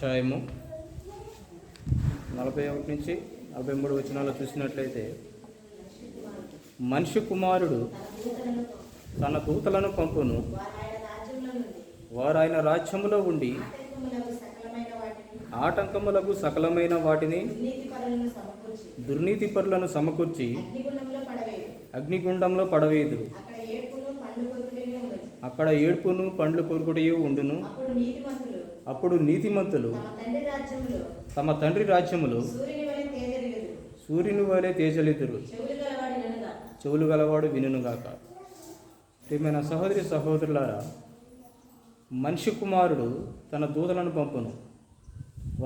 అధ్యాయము నలభై ఒకటి నుంచి నలభై మూడు వచనాలు చూసినట్లయితే మనిషి కుమారుడు తన దూతలను పంపును. వారు ఆయన రాజ్యములో ఉండి ఆటంకములకు సకలమైన వాటిని దుర్నీతి పరులను సమకూర్చి అగ్నిగుండంలో పడవేదు అక్కడ ఏడుపును పండ్లు కొరుకుడియు ఉండును. అప్పుడు నీతిమంతులు తమ తండ్రి రాజ్యములో సూర్యుని వలె తేజలిదురు. చెవులు గలవాడి ననుగా చెవులు గలవాడు వినుగాక ప్రియమైన సహోదరి సహోదరులారా మనిషి కుమారుడు తన దూతలను పంపును.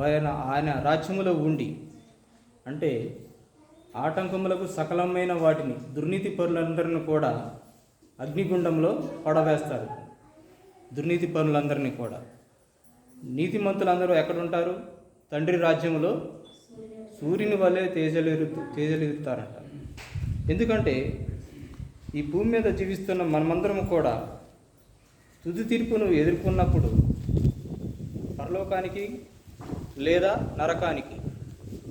ఆయన ఆయన రాజ్యములో ఉండి అంటే ఆటంకములకు సకలమైన వాటిని దుర్నీతి పరులందరిని కూడా అగ్నిగుండంలో పడవేస్తారు. దుర్నీతి పరులందరినీ కూడా. నీతిమంతులందరూ ఎక్కడుంటారు? తండ్రి రాజ్యంలో సూర్యుని వల్లే తేజలు తేజలిరుతారంట. ఎందుకంటే ఈ భూమి మీద జీవిస్తున్న మనమందరం కూడా తుది తీర్పును ఎదుర్కొన్నప్పుడు పరలోకానికి లేదా నరకానికి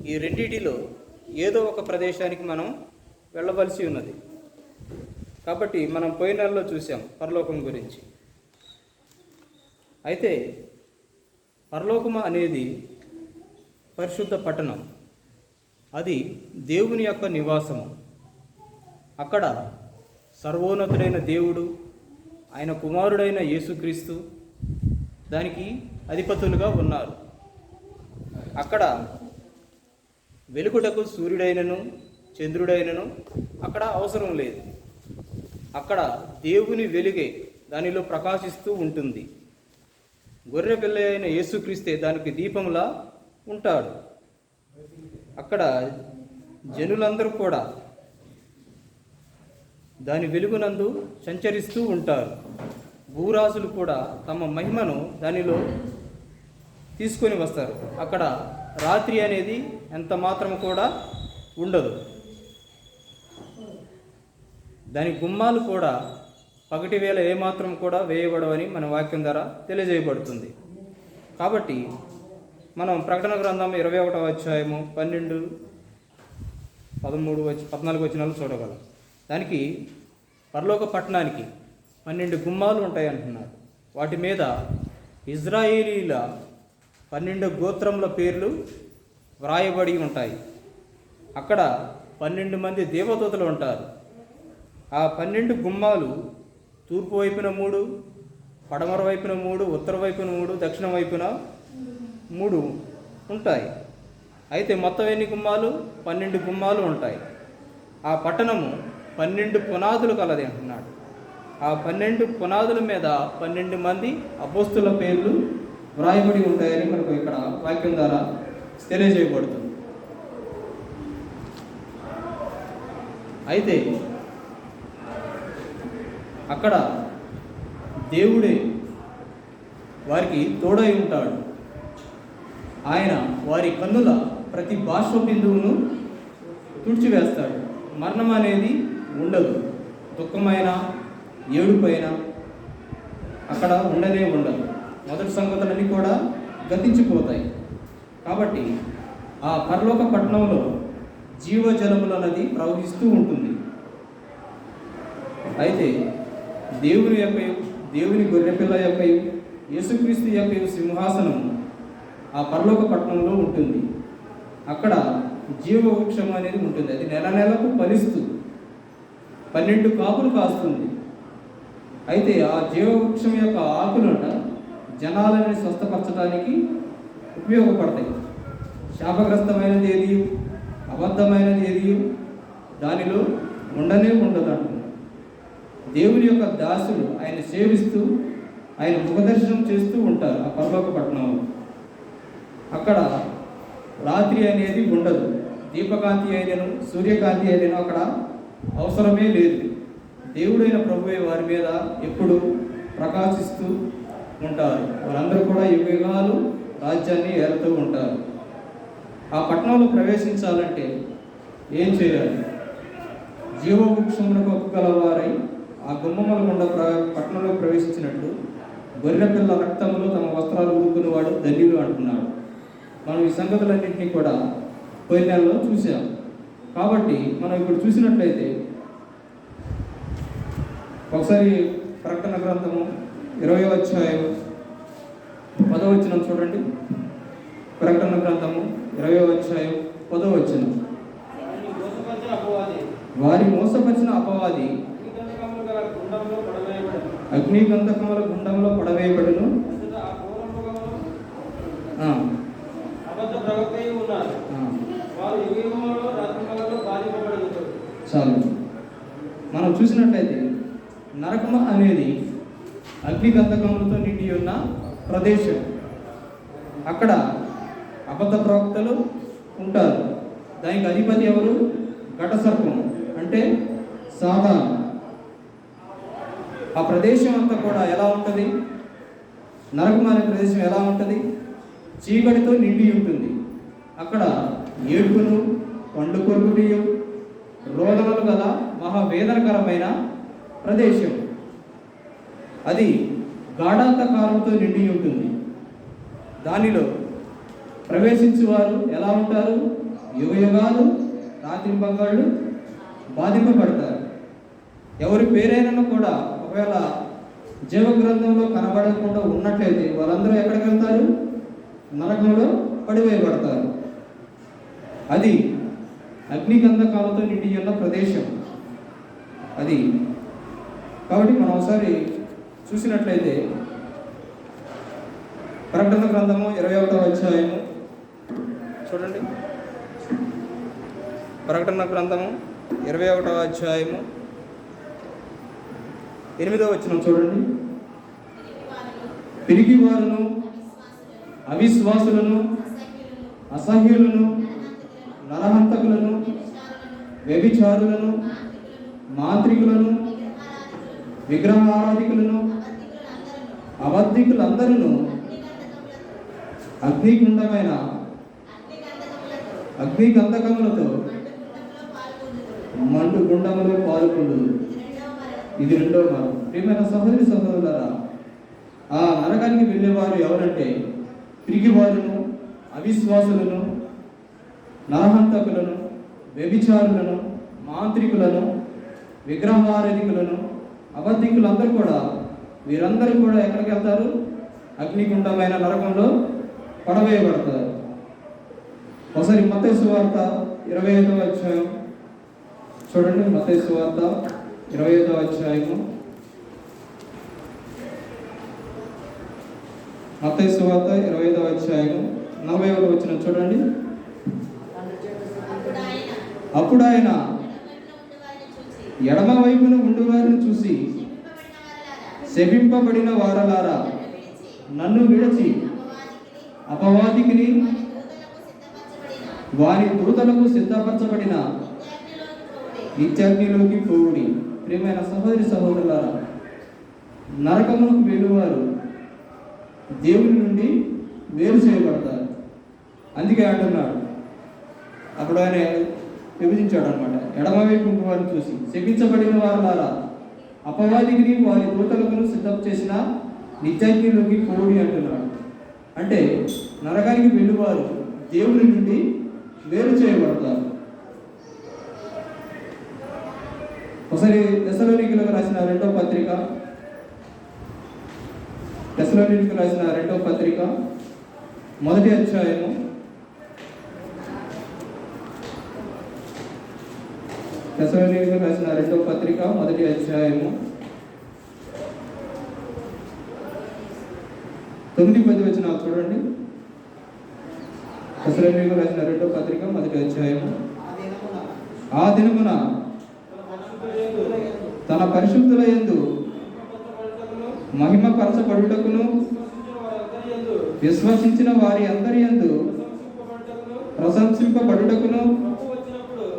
ఈ రెండిటిలో ఏదో ఒక ప్రదేశానికి మనం వెళ్ళవలసి ఉన్నది. కాబట్టి మనం పోయిన నెలలో చూసాం పరలోకం గురించి. అయితే పరలోకము అనేది పరిశుద్ధ పట్టణం. అది దేవుని యొక్క నివాసము. అక్కడ సర్వోన్నతుడైన దేవుడు ఆయన కుమారుడైన యేసుక్రీస్తు దానికి అధిపతులుగా ఉన్నారు. అక్కడ వెలుగుటకు సూర్యుడైనను చంద్రుడైనను అక్కడ అవసరం లేదు. అక్కడ దేవుని వెలుగే దానిలో ప్రకాశిస్తూ ఉంటుంది. గొర్రె పిల్ల అయిన యేసుక్రీస్తే దానికి దీపంలా ఉంటాడు. అక్కడ జనులందరూ కూడా దాని వెలుగునందు సంచరిస్తూ ఉంటారు. భూరాజులు కూడా తమ మహిమను దానిలో తీసుకొని వస్తారు. అక్కడ రాత్రి అనేది ఎంత మాత్రం కూడా ఉండదు. దాని గుమ్మాలు కూడా పగటి వేళ ఏమాత్రం కూడా వేయబడవని మన వాక్యం ద్వారా తెలియజేయబడుతుంది. కాబట్టి మనం ప్రకటన గ్రంథం ఇరవై ఒకటవ అధ్యాయము పన్నెండు పదమూడు వచ్చి పద్నాలుగు వచ్చినాలు చూడగలం. దానికి పరలోక పట్టణానికి పన్నెండు గుమ్మాలు ఉంటాయి అంటున్నారు. వాటి మీద ఇజ్రాయేలీల పన్నెండు గోత్రముల పేర్లు వ్రాయబడి ఉంటాయి. అక్కడ పన్నెండు మంది దేవదూతలు ఉంటారు. ఆ పన్నెండు గుమ్మాలు తూర్పు వైపున మూడు పడమర వైపున మూడు ఉత్తర వైపున మూడు దక్షిణ వైపున మూడు ఉంటాయి. అయితే మొత్తం ఎన్ని గుమ్మాలు? పన్నెండు గుమ్మాలు ఉంటాయి. ఆ పట్టణము పన్నెండు పునాదులు కలది అంటున్నాడు. ఆ పన్నెండు పునాదుల మీద పన్నెండు మంది అపోస్తుల పేర్లు వ్రాయబడి ఉంటాయని మనకు ఇక్కడ వాక్యం ద్వారా తెలియజేయబడుతుంది. అయితే అక్కడ దేవుడే వారికి తోడై ఉంటాడు. ఆయన వారి కన్నుల ప్రతి బాష్ప బిందువును తుడిచివేస్తాడు. మరణం అనేది ఉండదు. దుఃఖమైన ఏడుపైన అక్కడ ఉండనే ఉండదు. మొదటి సంగతులన్నీ కూడా గతించిపోతాయి. కాబట్టి ఆ పరలోక పట్టణంలో జీవజలముల నది ప్రవహిస్తూ ఉంటుంది. అయితే దేవుని యొక్క దేవుని గొర్రెపిల్ల యొక్క యేసుక్రీస్తు యొక్క సింహాసనం ఆ పరలోక పట్టణంలో ఉంటుంది. అక్కడ జీవవృక్షం అనేది ఉంటుంది. అది నెల నెలకు ఫలిస్తుంది పన్నెండు కాపులు కాస్తుంది. అయితే ఆ జీవవృక్షం యొక్క ఆకులంట జనాలని స్వస్థపరచడానికి ఉపయోగపడతాయి. శాపగ్రస్తమైనది ఏది? అబద్ధమైనది ఏది? దానిలో ఉండనే ఉండదు దేవుని యొక్క దాసులు ఆయన సేవిస్తూ ఆయన ముఖదర్శనం చేస్తూ ఉంటారు ఆ పరలోక పట్టణంలో. అక్కడ రాత్రి అనేది ఉండదు. దీపకాంతి అయినను సూర్యకాంతి అయినను అక్కడ అవసరమే లేదు. దేవుడైన ప్రభువే వారి మీద ఎప్పుడు ప్రకాశిస్తూ ఉంటారు. వారందరూ కూడా యుగాలు రాజ్యాన్ని ఏలుతూ ఉంటారు. ఆ పట్టణంలో ప్రవేశించాలంటే ఏం చేయాలి? జీవవృక్షములకు ఒప్పుగలవారై ఆ గుమ్మముల గుండా ప్ర పట్టణంలో ప్రవేశించినట్లు గొర్రె పిల్ల రక్తంలో తమ వస్త్రాలు ఊరుకునేవాడు ధన్యులు అంటున్నాడు. మనం ఈ సంగతులన్నింటినీ కూడా పోయిన నెలలో చూసాం కాబట్టి మనం ఇప్పుడు చూసినట్లయితే ఒకసారి ప్రకటన గ్రంథము ఇరవై అధ్యాయం పదవచనం చూడండి. ప్రకటన గ్రంథము ఇరవై అధ్యాయం పదవచనం వారి మోసపరిచిన అపవాది అగ్నిగంధకముల గుండంలో పడవేయబడును. చాలు. మనం చూసినట్లయితే నరకం అనేది అగ్నిగంధకములతో నిండి ఉన్న ప్రదేశం. అక్కడ అబద్ధ ప్రవక్తలు ఉంటారు. దానికి అధిపతి ఎవరు? ఘటసర్పం అంటే సాధారణ ఆ ప్రదేశం అంతా కూడా ఎలా ఉంటుంది? నరకం ప్రదేశం ఎలా ఉంటుంది? చీకటితో నిండి ఉంటుంది. అక్కడ ఏడుపును పండు కొరుకుటియు రోదనలు గల మహావేదనకరమైన ప్రదేశం. అది గాఢాంతకారంతో నిండి ఉంటుంది. దానిలో ప్రవేశించేవారు ఎలా ఉంటారు? యుగయుగాలు రాత్రి బంగాళ్ళు బాధింపబడతారు. ఎవరి పేరైనా కూడా ఒకవేళ జీవ గ్రంథంలో కనబడకుండా ఉన్నట్లయితే వాళ్ళందరూ ఎక్కడికి వెళ్తారు? నరకంలో పడివేయబడతారు. అది అగ్నిగంధకాలతో నిండి ఉన్న ప్రదేశం. అది. కాబట్టి మనం ఒకసారి చూసినట్లయితే ప్రకటన గ్రంథము ఇరవై ఒకటో అధ్యాయము. చూడండి. ప్రకటన గ్రంథము ఇరవై ఒకటో అధ్యాయము. ఎనిమిదో వచ్చిన చూడండి. తిరిగి వారును అవిశ్వాసులను అసహ్యులను నరహంతకులను వ్యభిచారులను మాంత్రికులను విగ్రహారాధికులను అబద్ధికులందరూ అగ్నిగుండమైన అగ్నిగంధకములతో మండు గుండములో పాల్గొండు ఇది రెండో మరణం ప్రియమైన సహోదరి సహోదరులారా ఆ నరకానికి వెళ్ళేవారు ఎవరంటే పిరిగివారును అవిశ్వాసులను నరహంతకులను వ్యభిచారులను మాంత్రికులను విగ్రహారధికులను అబద్ధికులందరూ కూడా వీరందరూ కూడా ఎక్కడికి వెళ్తారు? అగ్నిగుండమైన నరకంలో పడవేయబడతారు. ఒకసారి మతేసు వార్త ఇరవై ఐదవ అధ్యాయం. చూడండి మతేసు వార్త ఇరవై ఐదవ అధ్యాయము. మతయ వార్త ఇరవై ఐదవ అధ్యాయము. నలభై ఒకటి వచ్చిన చూడండి. అప్పుడు ఆయన ఎడమ వైపున ఉండువారిని చూసి శపింపబడిన వారలారా నన్ను విడిచి అపవాదికిని వారి దూతలకు సిద్ధపరచబడిన నిత్యాగ్నిలోకి పోవుడి. ప్రియమైన సహోదరి సహోదరులారా నరకములకు వెళ్ళువారు దేవుని నుండి వేరు చేయబడతారు. అందుకే అంటున్నాడు. అప్పుడు ఆయన విభజించాడు అనమాట ఎడమవైపు వారిని చూసి శపించబడిన వారులారా అపవాదికి వారి దూతలకు సిద్ధం చేసిన నిత్యాగ్నిలోకి పోడి అంటున్నాడు. అంటే నరకానికి వెళ్ళివారు దేవుని నుండి వేరు చేయబడతారు. ఒకసారి దశలోనికులకు రాసిన రెండో పత్రిక. దశలోనికులకు రాసిన రెండో పత్రిక. మొదటి అధ్యాయము. దశలోనికులకు రాసిన రెండో పత్రిక మొదటి అధ్యాయము. తొమ్మిది పది వచ్చిన చూడండి. దశలోనికులకు రాసిన రెండో పత్రిక మొదటి అధ్యాయము. ఆ దినమున తన పరిశుద్ధుల ఎందు మహిమ పరచబడుటకును విశ్వసించిన వారి అందరి ఎందు ప్రశంసింపబడుటకును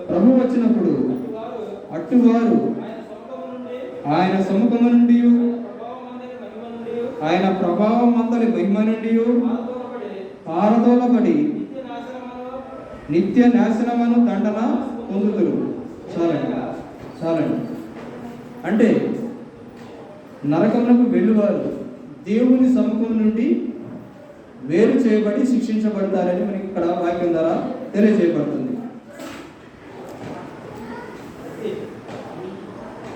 ప్రభు వచ్చినప్పుడు అట్టువారు ఆయన సముఖము నుండి ఆయన ప్రభావం అందరి మహిమ నుండి పారదోలబడి నిత్య నాశనమను దండన పొందుతురు చాలండి చాలండి. అంటే నరకములకు వెళ్ళువారు దేవుని సముఖం నుండి వేరు చేయబడి శిక్షించబడతారని మనకి ఇక్కడ వాక్యం ద్వారా తెలియజేయబడుతుంది.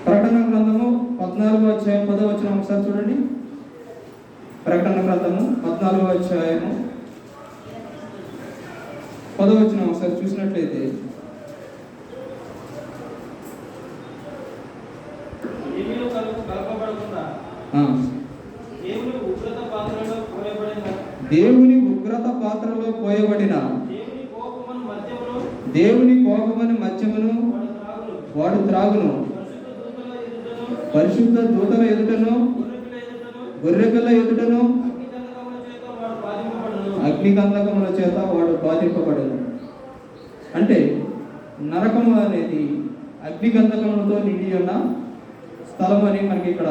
ప్రకటన గ్రంథము పద్నాలుగో అధ్యాయం పదో వచ్చిన ఒకసారి చూడండి. ప్రకటన గ్రంథము పద్నాలుగో అధ్యాయము పదో వచ్చిన ఒకసారి చూసినట్లయితే దేవుని ఉగ్రత పాత్రలో పోయబడిన దేవుని కోపమని మధ్యమును వాడు త్రాగును. పరిశుద్ధ దూతల ఎదుటను ఎదుటను గొర్రెపిల్ల ఎదుటను అగ్నికందకముల చేత వాడు బాధింపబడును. అగ్నిగంధకముల చేత వాడు బాధింపబడను అంటే నరకము అనేది అగ్నిగంధకములతో నిండి ఉన్న స్థలం అని మనకి ఇక్కడ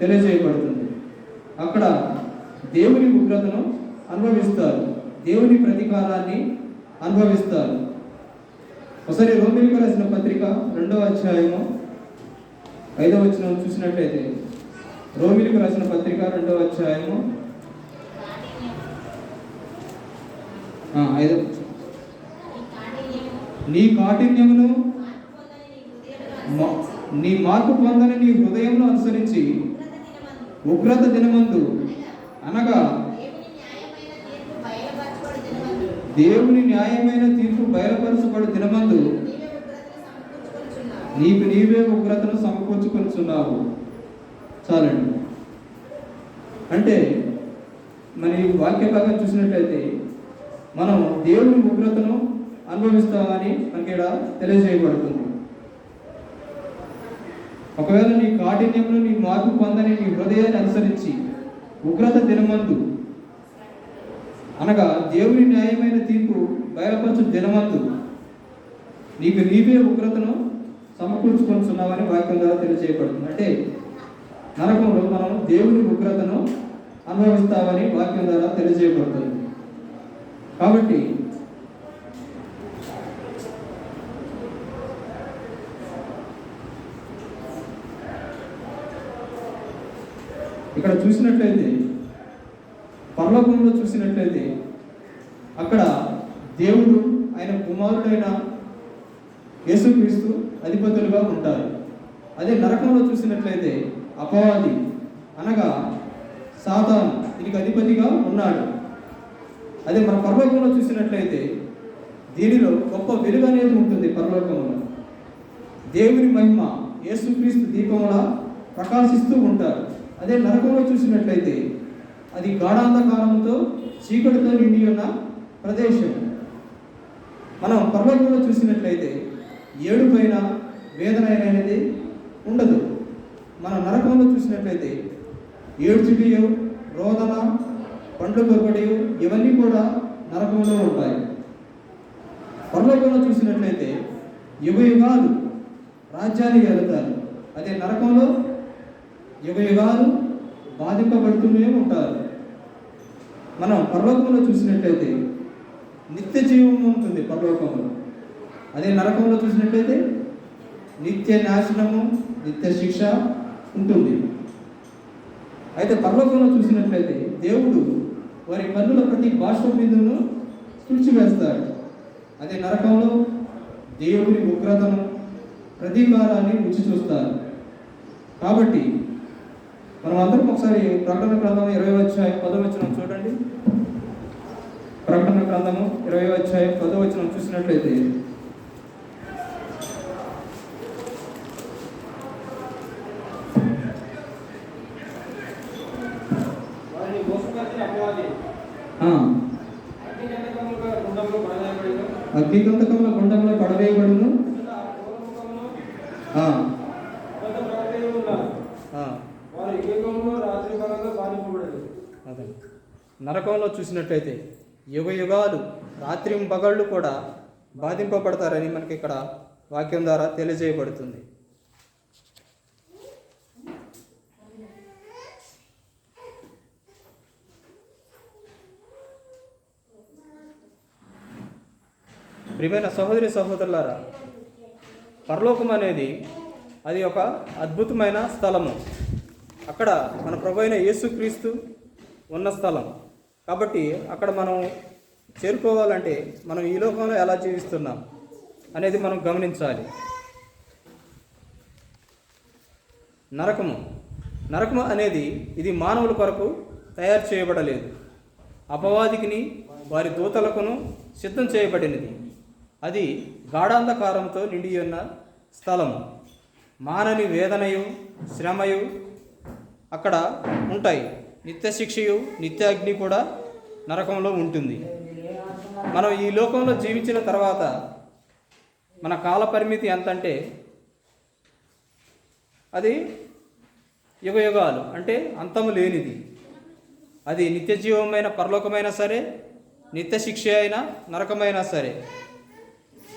తెలియజేయబడుతుంది. అక్కడ దేవుని ఉగ్రతను అనుభవిస్తారు. దేవుని ప్రతీకారాన్ని అనుభవిస్తారు. ఒకసారి రోమిలికి రాసిన పత్రిక రెండవ అధ్యాయము ఐదవ వచనం చూసినట్లయితే రోమిలికి రాసిన పత్రిక రెండవ అధ్యాయము ఐదవ నీ కాఠిన్యమును నీ మార్పు పొందని నీ హృదయంలో అనుసరించి ఉగ్రత దినమందు అనగా దేవుని న్యాయమైన తీర్పు బయలుపరచబడి దినమందు నీకు నీవే ఉగ్రతను సమకూర్చుకొనిచున్నావు. చాలండి. అంటే మరి వాక్య భాగం చూసినట్లయితే మనం దేవుని ఉగ్రతను అనుభవిస్తామని మనకి ఇక్కడ తెలియజేయబడుతుంది. ఒకవేళ నీ కాఠిన్యంలో నీ మార్పు పొందని నీ హృదయాన్ని అనుసరించి ఉగ్రత దినమందు అనగా దేవుని న్యాయమైన తీర్పు బయలుపరచు దినమందు నీకు నీవే ఉగ్రతను సమకూర్చుకొనిచున్నావని వాక్యం ద్వారా తెలియజేయబడుతుంది. అంటే నరకంలో మనం దేవుని ఉగ్రతను అనుభవిస్తామని వాక్యం ద్వారా తెలియజేయబడుతుంది. కాబట్టి ఇక్కడ చూసినట్లయితే పర్లోకంలో చూసినట్లయితే అక్కడ దేవుడు ఆయన కుమారుడైన యేసుక్రీస్తు అధిపతులుగా ఉంటారు. అదే నరకంలో చూసినట్లయితే అపవాది అనగా సాతాను దీనికి అధిపతిగా ఉన్నాడు. అదే మన పర్లోకంలో చూసినట్లయితే దీనిలో గొప్ప వెలుగు అనేది ఉంటుంది పరలోకంలో దేవుని మహిమ యేసుక్రీస్తు దీపంలా ప్రకాశిస్తూ ఉంటారు. అదే నరకంలో చూసినట్లయితే అది గాఢాంధకారంతో చీకటితో నిండి ఉన్న ప్రదేశం. మనం పర్వతంలో చూసినట్లయితే ఏడు పైన వేదన అనేది ఉండదు. మన నరకంలో చూసినట్లయితే ఏడ్చుడియు రోదన పండ్లు కొరకడియు ఇవన్నీ కూడా నరకంలో ఉంటాయి. పరలోకంలో చూసినట్లయితే యుగ యుగాలు రాజ్యాన్ని వెళతారు అదే నరకంలో యుగ యుగాలు బాధింపబడుతూనే ఉంటారు. మనం పరలోకంలో చూసినట్లయితే నిత్య జీవం ఉంటుంది పరలోకంలో. అదే నరకంలో చూసినట్లయితే నిత్య నాశనము నిత్య శిక్ష ఉంటుంది. అయితే పరలోకంలో చూసినట్లయితే దేవుడు వారి కన్నుల ప్రతి బాష్ప బిందువును తుడిచివేస్తాడు. అదే నరకంలో దేవుని ఉగ్రతను ప్రతీకారాన్ని రుచి చూస్తారు. కాబట్టి మనం అందరం ఒకసారి ప్రకటన గ్రంథం ఇరవై వచ్చాయి పదో వచనం చూడండి. ప్రకటన గ్రంథము ఇరవై వచ్చాయి పదో వచనం చూసినట్లయితే వారిని మోసపరిచిన అపవాది ఆ, అగ్నిగంధకములుగా గుండంలో పడవేయబడిన అగ్నిగంధకముల గుండంలో పడవేయబడును ఆ పూర్వముఖమును ఆ, అబద్ధ ప్రవక్తయు ఉన్నారు ఆ, వారు యుగంలో రాత్రి కాలంలో బాధింపబడదు అదే నరకంలో చూసినట్లయితే యుగ యుగాలు రాత్రి పగళ్ళు కూడా బాధింపబడతారని మనకి ఇక్కడ వాక్యం ద్వారా తెలియజేయబడుతుంది. ప్రియమైన సహోదరి సహోదరులారా పరలోకం అనేది అది ఒక అద్భుతమైన స్థలము. అక్కడ మన ప్రభు అయిన యేసుక్రీస్తు ఉన్న స్థలం. కాబట్టి అక్కడ మనం చేరుకోవాలంటే మనం ఈ లోకంలో ఎలా జీవిస్తున్నాం అనేది మనం గమనించాలి. నరకము. నరకము అనేది ఇది మానవుల కొరకు తయారు చేయబడలేదు. అపవాదికిని వారి దూతలకును సిద్ధం చేయబడినది. అది గాఢాంధకారంతో నిండి ఉన్న స్థలము. మానని వేదనయు శ్రమయు అక్కడ ఉంటాయి. నిత్య శిక్షయు నిత్యాగ్ని కూడా నరకంలో ఉంటుంది. మనం ఈ లోకంలో జీవించిన తర్వాత మన కాల పరిమితి ఎంత అంటే అది యుగ యుగాలు అంటే అంతము లేనిది. అది నిత్య జీవమైన పరలోకమైనా సరే నిత్య శిక్ష అయినా నరకమైనా సరే.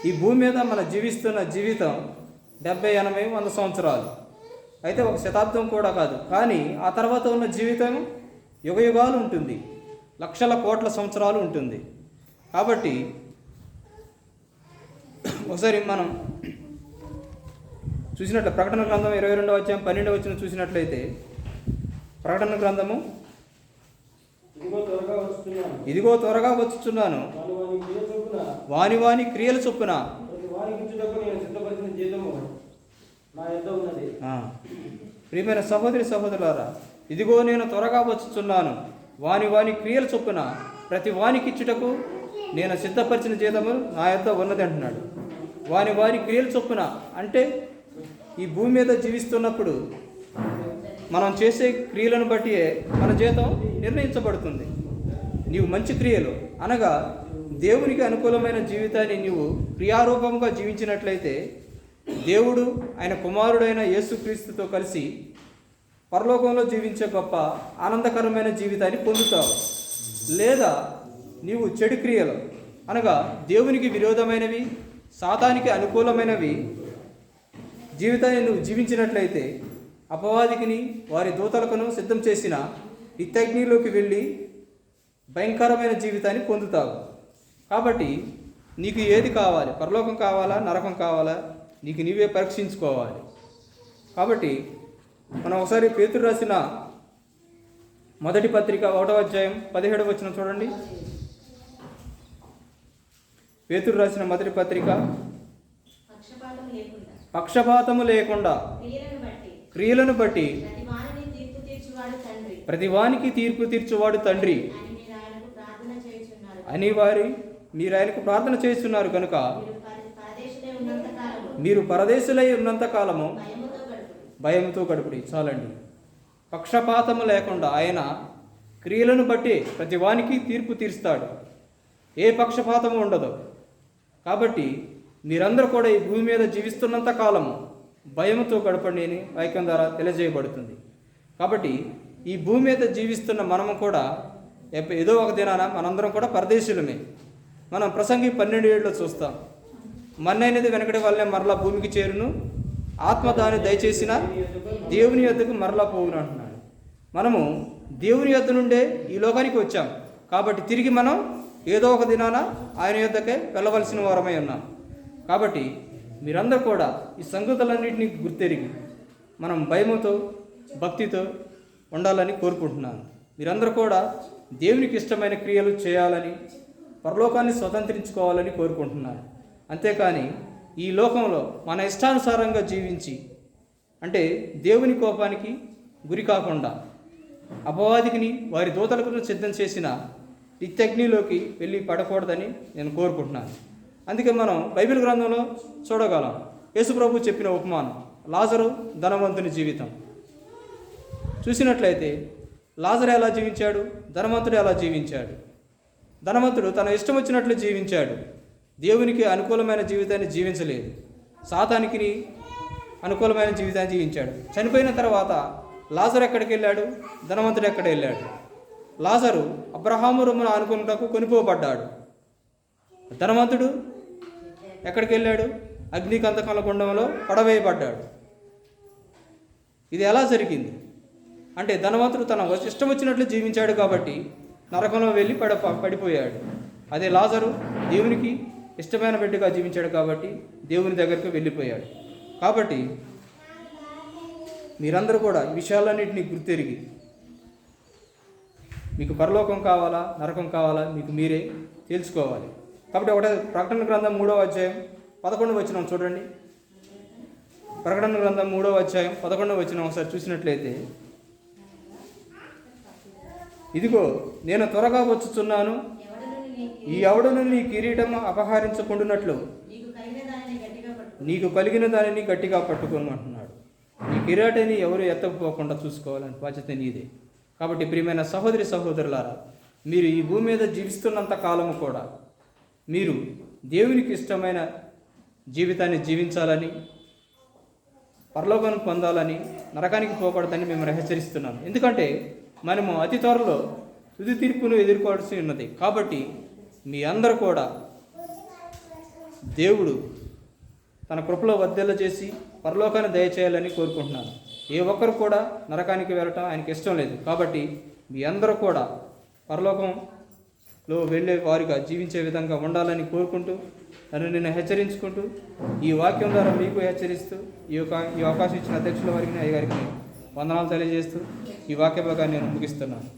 ఈ భూమి మీద మనం జీవిస్తున్న జీవితం డెబ్బై ఎనభై వంద సంవత్సరాలు. అయితే ఒక శతాబ్దం కూడా కాదు. కానీ ఆ తర్వాత ఉన్న జీవితం యుగ యుగాలు ఉంటుంది. లక్షల కోట్ల సంవత్సరాలు ఉంటుంది. కాబట్టి ఒకసారి మనం చూసినట్లు ప్రకటన గ్రంథం ఇరవై రెండవ అధ్యాయం పన్నెండవ వచ్చిన చూసినట్లయితే ప్రకటన గ్రంథము ఇదిగో త్వరగా వచ్చుచున్నాను. వాని వాని క్రియల చొప్పున ప్రియమైన సహోదరి సహోదరులారా ఇదిగో నేను త్వరగా వచ్చుచున్నాను. వాని వాని క్రియల చొప్పున ప్రతి వానికి ఇచ్చుటకు నేను సిద్ధపరిచిన జీతము నా యొక్క ఉన్నది అంటున్నాడు. వాని వారి క్రియల చొప్పున అంటే ఈ భూమి మీద జీవిస్తున్నప్పుడు మనం చేసే క్రియలను బట్టి మన జీతం నిర్ణయించబడుతుంది. నీవు మంచి క్రియలు అనగా దేవునికి అనుకూలమైన జీవితాన్ని నీవు క్రియారూపంగా జీవించినట్లయితే దేవుడు ఆయన కుమారుడైన యేసుక్రీస్తుతో కలిసి పరలోకంలో జీవించే గొప్ప ఆనందకరమైన జీవితాన్ని పొందుతావు లేదా నీవు చెడు క్రియలు అనగా దేవునికి విరోధమైనవి సాతానికి అనుకూలమైనవి జీవితాన్ని నువ్వు జీవించినట్లయితే అపవాదికిని వారి దూతలకును సిద్ధం చేసిన నిత్యగ్నిలోకి వెళ్ళి భయంకరమైన జీవితాన్ని పొందుతావు. కాబట్టి నీకు ఏది కావాలి? పరలోకం కావాలా? నరకం కావాలా? నీకు నీవే పరీక్షించుకోవాలి. కాబట్టి మనం ఒకసారి పేతురు రాసిన మొదటి పత్రిక ఒకటో అధ్యాయం పదిహేడు వచ్చిన చూడండి. పేతురు రాసిన మొదటి పత్రిక పక్షపాతము లేకుండా. క్రియలను బట్టి. క్రియలను బట్టి ప్రతి వారిని తీర్పు తీర్చువాడు తండ్రి. ప్రతివానికి తీర్పు తీర్చువాడు తండ్రి. అని వారి మీరు ఆయనకు ప్రార్థన చేస్తున్నారు కనుక మీరు పర- పరదేశులై ఉన్నంత కాలము మీరు పరదేశులై ఉన్నంత కాలము భయముతో భయంతో గడుపుడి. చాలండి. పక్షపాతము లేకుండా ఆయన క్రియలను బట్టి ప్రతివానికి తీర్పు తీరుస్తాడు. ఏ పక్షపాతము ఉండదు. కాబట్టి మీరందరూ కూడా ఈ భూమి మీద జీవిస్తున్నంత కాలము భయంతో గడపండి అని వాక్యం ద్వారా తెలియజేయబడుతుంది. కాబట్టి ఈ భూమి మీద జీవిస్తున్న మనము కూడా ఏదో ఒక దినాన మనందరం కూడా పరదేశులమే. మనం ప్రసంగి పన్నెండు ఏళ్ళలో చూస్తాం. మన్నైనది వెనకటి వల్లే మరలా భూమికి చేరును. ఆత్మ దాన్ని దయచేసిన దేవుని యొద్దకు మరలా పోవును అంటున్నాడు. మనము దేవుని యొద్ద నుండే ఈ లోకానికి వచ్చాం. కాబట్టి తిరిగి మనం ఏదో ఒక దినాన ఆయన యొద్దకే వెళ్ళవలసిన వారమై ఉన్నాం. కాబట్టి మీరందరూ కూడా ఈ సంగతులన్నింటినీ గుర్తెరిగి మనం భయముతో భక్తితో ఉండాలని కోరుకుంటున్నాను. మీరందరూ కూడా దేవునికి ఇష్టమైన క్రియలు చేయాలని పరలోకాన్ని స్వతంత్రించుకోవాలని కోరుకుంటున్నాను. అంతేకాని ఈ లోకంలో మన ఇష్టానుసారంగా జీవించి అంటే దేవుని కోపానికి గురి కాకుండా అపవాదికిని వారి దూతలకు సిద్ధం చేసిన నిత్యగ్నిలోకి వెళ్ళి పడకూడదని నేను కోరుకుంటున్నాను. అందుకే మనం బైబిల్ గ్రంథంలో చూడగలం. యేసుప్రభు చెప్పిన ఉపమానం లాజరు ధనవంతుని జీవితం. చూసినట్లయితే లాజరు ఎలా జీవించాడు? ధనవంతుడు ఎలా జీవించాడు? ధనవంతుడు తన ఇష్టం వచ్చినట్లు జీవించాడు. దేవునికి అనుకూలమైన జీవితాన్ని జీవించలేదు. సాతానికి అనుకూలమైన జీవితాన్ని జీవించాడు. చనిపోయిన తర్వాత లాజరు ఎక్కడికి వెళ్ళాడు? ధనవంతుడు ఎక్కడ వెళ్ళాడు? లాజరు అబ్రహాము రొమ్మున అనుకున్నటకు కొనిపోబడ్డాడు. ధనవంతుడు ఎక్కడికి వెళ్ళాడు? అగ్నికంతకాల గుండంలో పడవేయబడ్డాడు. ఇది ఎలా జరిగింది? అంటే ధనవంతుడు తన ఇష్టం వచ్చినట్లు జీవించాడు కాబట్టి నరకంలో వెళ్ళి పడ పడిపోయాడు. అదే లాజరు దేవునికి ఇష్టమైన బిడ్డగా జీవించాడు కాబట్టి దేవుని దగ్గరికి వెళ్ళిపోయాడు. కాబట్టి మీరందరూ కూడా ఈ విషయాలన్నింటినీ గుర్తెరిగి మీకు పరలోకం కావాలా నరకం కావాలా మీకు మీరే తెలుసుకోవాలి. కాబట్టి ఒకటే ప్రకటన గ్రంథం మూడవ అధ్యాయం పదకొండు వచ్చినాం చూడండి. ప్రకటన గ్రంథం మూడవ అధ్యాయం పదకొండవ వచ్చిన ఒకసారి చూసినట్లయితే ఇదిగో నేను త్వరగా వచ్చుచున్నాను ఈ ఎవడును నీ కిరీటం అపహరించకుండునట్లు. నీకు కలిగిన దానిని గట్టిగా పట్టుకోమంటున్నాడు ఈ ఎవరు ఎత్తకపోకుండా చూసుకోవాలని బాధ్యత నీదే. కాబట్టి ప్రియమైన సహోదరి సహోదరులారా మీరు ఈ భూమి మీద జీవిస్తున్నంత కాలము కూడా మీరు దేవునికి ఇష్టమైన జీవితాన్ని జీవించాలని పరలోకం పొందాలని నరకానికి పోకూడదని మేము హెచ్చరిస్తున్నాం ఎందుకంటే మనము అతి త్వరలో తుది తీర్పును ఎదుర్కోవాల్సి ఉన్నది. కాబట్టి మీ అందరూ కూడా దేవుడు తన కృపలో వర్ధెల చేసి పరలోకాన్ని దయచేయాలని కోరుకుంటున్నాను. ఏ ఒక్కరు కూడా నరకానికి వెళ్ళటం ఆయనకి ఇష్టం లేదు. కాబట్టి మీ అందరూ కూడా పరలోకంలో వెళ్ళే వారిగా జీవించే విధంగా ఉండాలని కోరుకుంటూ నన్ను నేను హెచ్చరించుకుంటూ ఈ వాక్యం ద్వారా మీకు హెచ్చరిస్తూ ఈ యొక్క ఈ అవకాశం ఇచ్చిన అధ్యక్షుల వారికి అయ్యగారికి వందనాలు తెలియజేస్తూ ఈ వాక్య భాగాన్ని నేను ముగిస్తున్నాను.